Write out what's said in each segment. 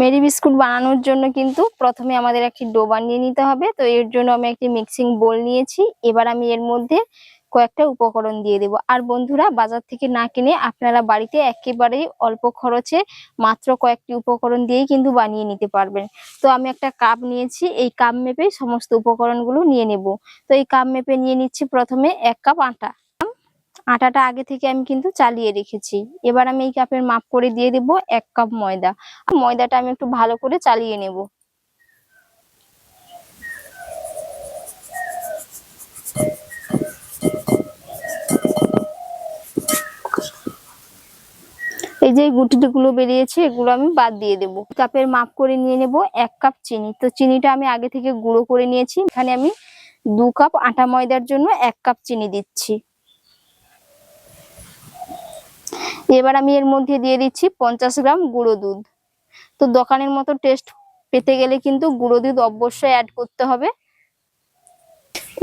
Mary biscuit বানানোর জন্য কিন্তু প্রথমে আমাদের একটি ডো বানিয়ে নিতে হবে। তো এর জন্য আমি একটি মিক্সিং বোল নিয়েছি। এবার আমি এর মধ্যে কয়েকটা উপকরণ দিয়ে দেবো। আর বন্ধুরা, বাজার থেকে না কিনে আপনারা বাড়িতে একেবারেই অল্প খরচে মাত্র কয়েকটি উপকরণ দিয়েই কিন্তু বানিয়ে নিতে পারবেন। তো আমি একটা কাপ নিয়েছি। এই কাপ মেপে সমস্ত উপকরণগুলো নিয়ে নেব। তো এই কাপ মেপে নিয়ে নিচ্ছি প্রথমে এক কাপ আটা। আটাটা আগে থেকে আমি কিন্তু চালিয়ে রেখেছি। এবার আমি এই কাপের মাপ করে দিয়ে দেব এক কাপ ময়দা। ময়দাটা আমি একটু ভালো করে চালিয়ে নেব। এই যে গুটিগুলো বেরিয়েছে, এগুলো আমি বাদ দিয়ে দেবো। কাপের মাপ করে নিয়ে নেব এক কাপ চিনি। তো চিনিটা আমি আগে থেকে গুঁড়ো করে নিয়েছি। এখানে আমি দু কাপ আটা ময়দার জন্য এক কাপ চিনি দিচ্ছি। এবার আমি এর মধ্যে দিয়ে দিচ্ছি পঞ্চাশ গ্রাম গুঁড়ো দুধ। তো দোকানের মতো টেস্ট পেতে গেলে কিন্তু গুঁড়ো দুধ অবশ্যই অ্যাড করতে হবে।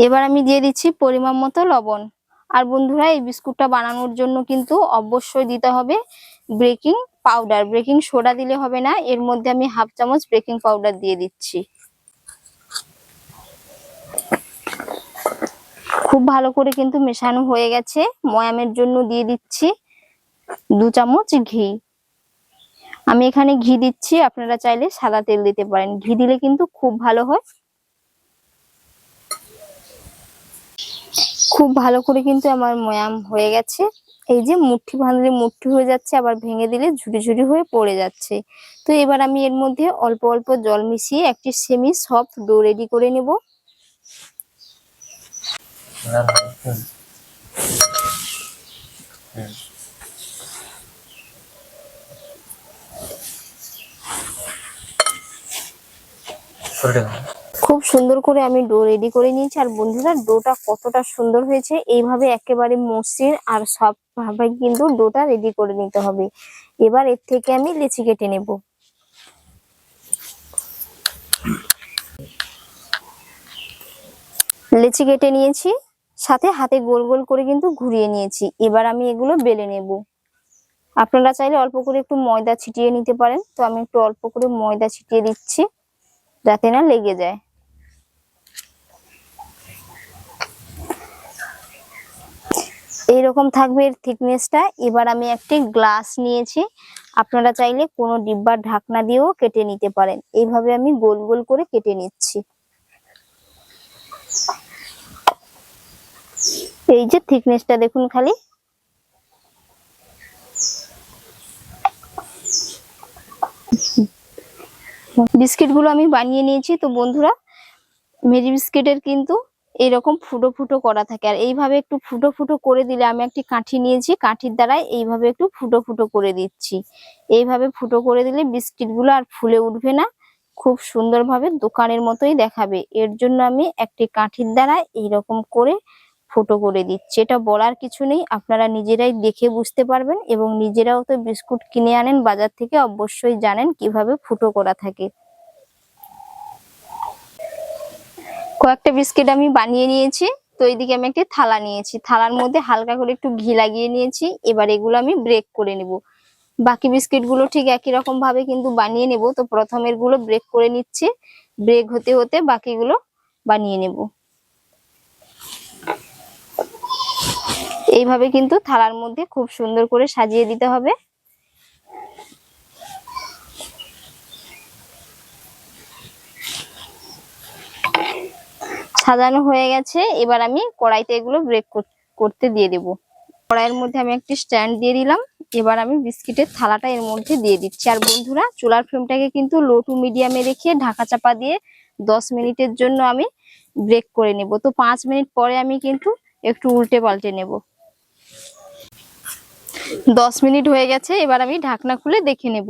এবার আমি দিয়ে দিচ্ছি পরিমাণ মতো লবণ। আর বন্ধুরা, এই বিস্কুটটা বানানোর জন্য কিন্তু অবশ্যই দিতে হবে বেকিং পাউডার বেকিং সোডা দিলে হবে না, এর মধ্যে আমি হাফ চামচ বেকিং পাউডার দিয়ে দিচ্ছি। খুব ভালো করে কিন্তু মেশানো হয়ে গেছে। ময়ামের জন্য দিয়ে দিচ্ছি। দু চামচ ঘি। আমি এখানে ঘি দিচ্ছি, আপনারা চাইলে সাদা তেল দিতে পারেন। ঘি দিলে কিন্তু খুব ভালো হয়। খুব ভালো করে কিন্তু আমার ময়াম হয়ে গেছে। এই যে মুঠি ভাঙলে মুঠি হয়ে যাচ্ছে, আবার ভেঙে দিলে ঝুড়ি ঝুড়ি হয়ে পড়ে যাচ্ছে। তো এবার আমি এর মধ্যে অল্প অল্প জল মিশিয়ে একটি সেমি সফট ডো রেডি করে নেব। খুব সুন্দর করে আমি ডো রেডি করে নিয়েছি। আর বন্ধুরা, ডোটা কতটা সুন্দর হয়েছে, এইভাবে একেবারে মসৃণ আর সব ভাবে কিন্তু ডোটা রেডি করে নিতে হবে। এবার এর থেকে আমি লেচি কেটে নেব। লেচি কেটে নিয়েছি, সাথে হাতে গোল গোল করে কিন্তু ঘুরিয়ে নিয়েছি। এবার আমি এগুলো বেলে নেব। আপনারা চাইলে অল্প করে একটু ময়দা ছিটিয়ে নিতে পারেন। তো আমি একটু অল্প করে ময়দা ছিটিয়ে দিচ্ছি। যাতে না লেগে যায়। এইরকম থাকবে এর থিকনেসটা। এবার আমি একটি গ্লাস নিয়েছি। আপনারা চাইলে কোনো ডিব্বার ঢাকনা দিয়েও কেটে নিতে পারেন। এইভাবে আমি গোল গোল করে কেটে নিচ্ছি। এই যে থিকনেসটা দেখুন খালি। বিস্কিটগুলো আমি বানিয়ে নিয়েছি। তো বন্ধুরা, মেরি বিস্কিটের কিন্তু এরকম ফুটো ফুটো করা থাকে। আর এইভাবে একটু ফুটো ফুটো করে দিলে, আমি একটি কাঠি নিয়েছি। কাঠির দ্বারাই এইভাবে একটু ফুটো ফুটো করে দিচ্ছি। এইভাবে ফুটো করে দিলে বিস্কিটগুলো আর ফুলে উঠবে না। খুব সুন্দরভাবে দোকানের মতোই দেখাবে। এর জন্য আমি একটি কাঠির দ্বারা এইরকম করে ফুটো করে দিচ্ছি। এটা বলার কিছু নেই, আপনারা নিজেরাই দেখে বুঝতে পারবেন এবং নিজেরাও তো বিস্কুট কিনে আনেন, বাজার থেকে অবশ্যই জানেন কীভাবে ফুটো করা থাকে। কয়েকটা বিস্কিট আমি বানিয়ে নিয়েছি, তো এইদিকে আমি একটি থালা নিয়েছি। থালার মধ্যে হালকা করে একটু ঘি লাগিয়ে নিয়েছি, এবার এগুলো আমি ব্রেক করে নেব। বাকি বিস্কিটগুলো ঠিক একই রকম ভাবে কিন্তু বানিয়ে নেব, তো প্রথমেরগুলো ব্রেক করে নিচ্ছি। ব্রেক হতে হতে বাকিগুলো বানিয়ে নেব। এইভাবে কিন্তু থালার মধ্যে খুব সুন্দর করে সাজিয়ে দিতে হবে। সাজানো হয়ে গেছে। এবার আমি কড়াইতে এগুলো ব্রেক করতে দিয়ে দেব। কড়াইয়ের মধ্যে আমি একটি স্ট্যান্ড দিয়ে দিলাম। এবার আমি বিস্কিটের থালাটা এর মধ্যে দিয়ে দিচ্ছি। আর বন্ধুরা, চুলার ফ্লেমটাকে কিন্তু লো টু মিডিয়ামে রেখে ঢাকা চাপা দিয়ে দশ মিনিটের জন্য আমি ব্রেক করে নেব। তো পাঁচ মিনিট পরে আমি কিন্তু একটু উল্টে পাল্টে নেব। দশ মিনিট হয়ে গেছে, এবার আমি ঢাকনা খুলে দেখে নেব।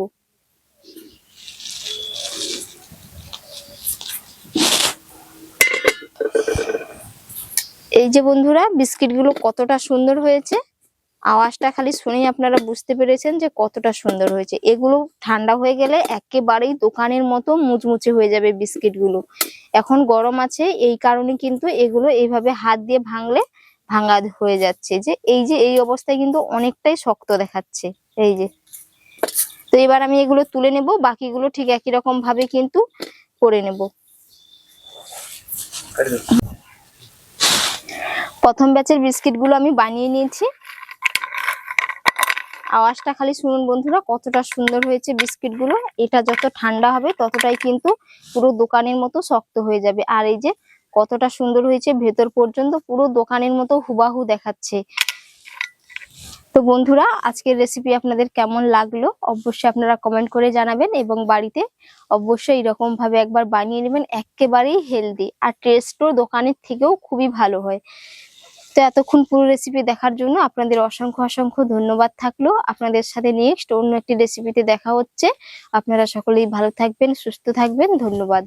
এই যে বন্ধুরা, বিস্কিটগুলো কতটা সুন্দর হয়েছে। আওয়াজটা খালি শুনেই আপনারা বুঝতে পেরেছেন যে কতটা সুন্দর হয়েছে। এগুলো ঠান্ডা হয়ে গেলে একেবারেই দোকানের মতো মুচমুচে হয়ে যাবে বিস্কিটগুলো। এখন গরম আছে, এই কারণে কিন্তু এগুলো এইভাবে হাত দিয়ে ভাঙলে ভাঙা হয়ে যাচ্ছে যে এই যে এই অবস্থায় কিন্তু অনেকটাই শক্ত দেখাচ্ছে। এই যে। তো এবার আমি এগুলো তুলে নেব, বাকিগুলো ঠিক একই রকম ভাবে কিন্তু করে নেব। প্রথম ব্যাচের বিস্কিটগুলো আমি বানিয়ে নিয়েছি। আওয়াজটা খালি শুনুন বন্ধুরা, কতটা সুন্দর হয়েছে বিস্কিটগুলো। এটা যত ঠান্ডা হবে ততটাই কিন্তু পুরো দোকানের মতো শক্ত হয়ে যাবে। আর এই যে কতটা সুন্দর হয়েছে, ভেতর পর্যন্ত পুরো দোকানের মতো হুবাহু দেখাচ্ছে। তো বন্ধুরা, আজকের রেসিপি আপনাদের কেমন লাগল অবশ্যই আপনারা কমেন্ট করে জানাবেন এবং বাড়িতে অবশ্যই এরকম ভাবে একবার বানিয়ে নেবেন, একেবারেই হেলদি আর টেস্টও দোকানের থেকেও খুবই ভালো হয়। তো এতক্ষণ পুরো রেসিপি দেখার জন্য আপনাদের অসংখ্য অসংখ্য ধন্যবাদ থাকল। আপনাদের সাথে নেক্সট অন্য একটি রেসিপিতে দেখা হচ্ছে। আপনারা সকলেই ভালো থাকবেন, সুস্থ থাকবেন। ধন্যবাদ।